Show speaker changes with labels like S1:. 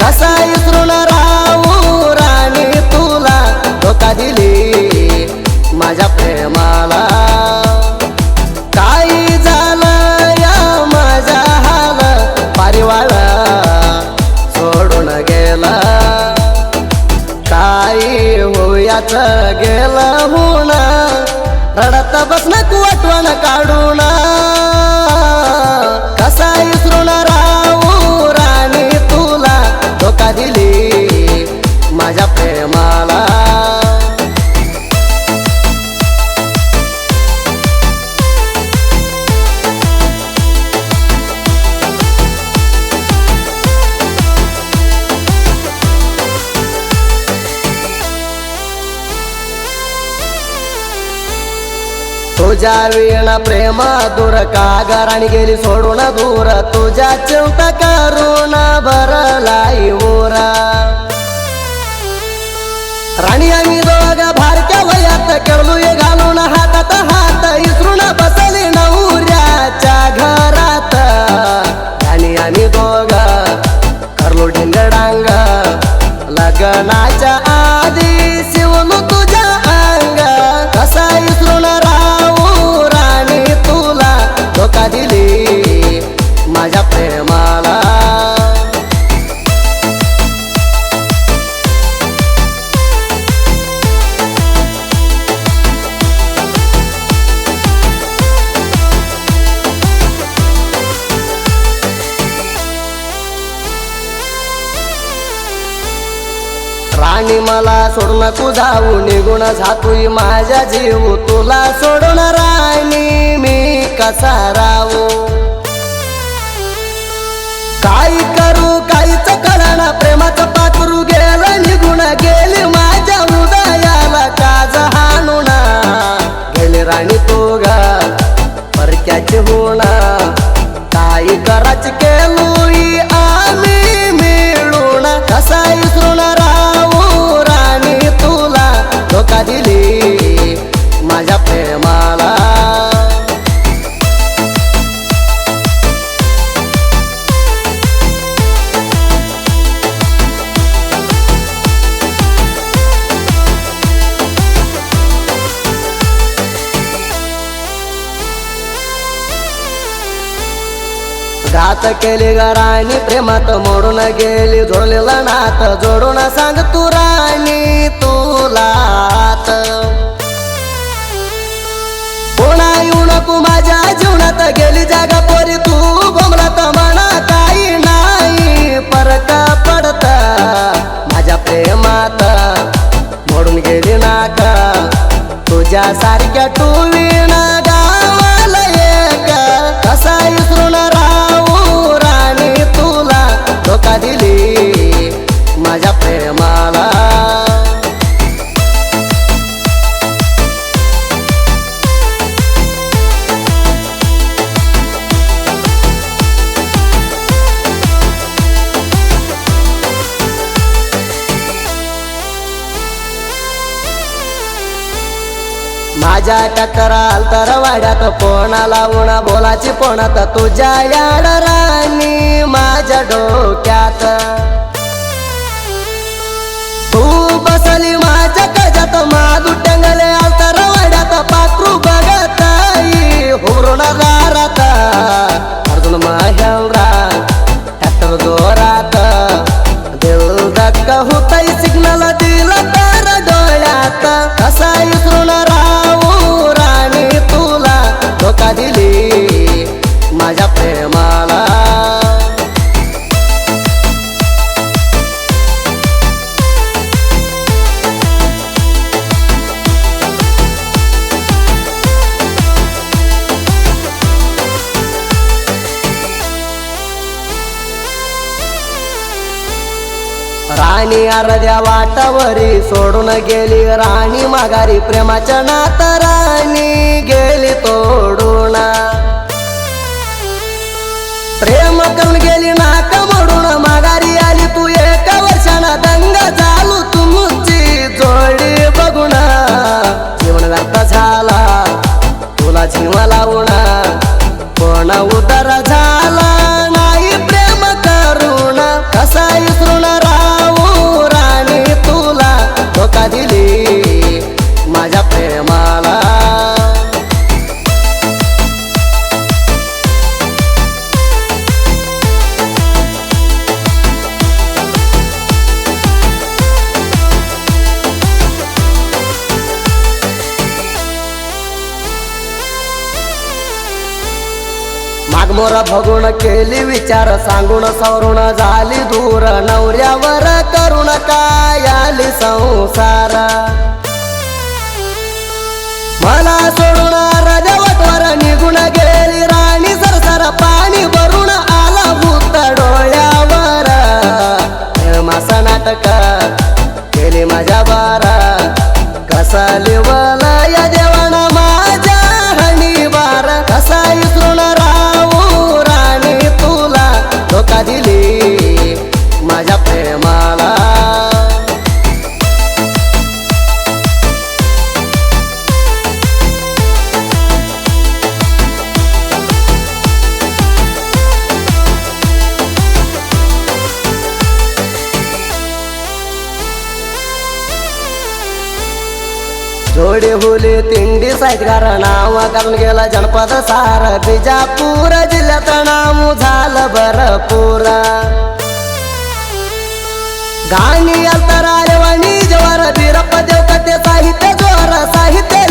S1: कसा इसरूला राहू राणी तुला धोका दिली माझ्या प्रेमाला? काही झालं या माझ्या हाला सोडून गेला. काही होयाच गेला होणा रडत बसणं कुवटवानं तुझ्या वीण प्रेम दूर कागराणी गेली सोडून दूर. तुझ्या चिंता करून भरलाई उरा राणी आम्ही दोघ भारच्या वयात केळलू घालून हातात हात इसरून बसली नवऱ्याच्या घरात. आणि आम्ही दोघ करलो ढिंगडांग लग्नाच्या आणि मला सोडून तू जाऊ निघून जातोय माझ्या जीव तुला सोडून राणी मी कसा राहू? काय करू काहीच कळणा प्रेमाचं पाखरू गेलं निघून गेली माझ्या उदयाला काज हाणून गेली राणी तो ग परक्याची होणा काय कराची प्रेमाला. घात केली ग राणी प्रेमात मोडून गेली. जोडलेला नात जोडून सांग तू राणी तुला गेली जागा पोरी तू बोमलात म्हणा काही नाही. परका पडता माझ्या प्रेमात मोडून गेली नाका. तुझ्या सारख्या टुवीण गावाला एक कसा इसरून राहू राणी तुला? धोका दिली माझ्या टकराल तर वाड्यात पोणा लावून बोलाची पोणात तुझ्या याड राणी माझ्या डोक्यात. तू बसली माझ्या कजात मादू टंगले आलतर वाड्यात पाखरू बघत हुरून दारात अर्जुन महेंद्रा ट्रॅक्टर जोरात. दिल धक्का होतय सिग्नल दिला तर डोळ्यात. कसा इसरून राणी अर्ध्या वाटावरी सोडून गेली राणी माघारी प्रेमाच्या नात राणी गेली तोडून प्रेम करून गेली नाक समोर भगुण केली विचार सांगून सवरून झाली दूर नवऱ्यावर करुण काय आली संसार? मला सोडून राजवटवर निघून गेली राणी. सरसर पाणी भरून आला भूत डोळ्यावर. मासा नाटक केली माझ्या बारा. कसा लिवर होले तिंडी साहित्यकार नाव करून गेला जनपद सार. बिजापूर जिल्ह्यात नाव झालं भरपूर गाणी अंतराळवाणी जवर बिरप साहित्य जोर साहित्य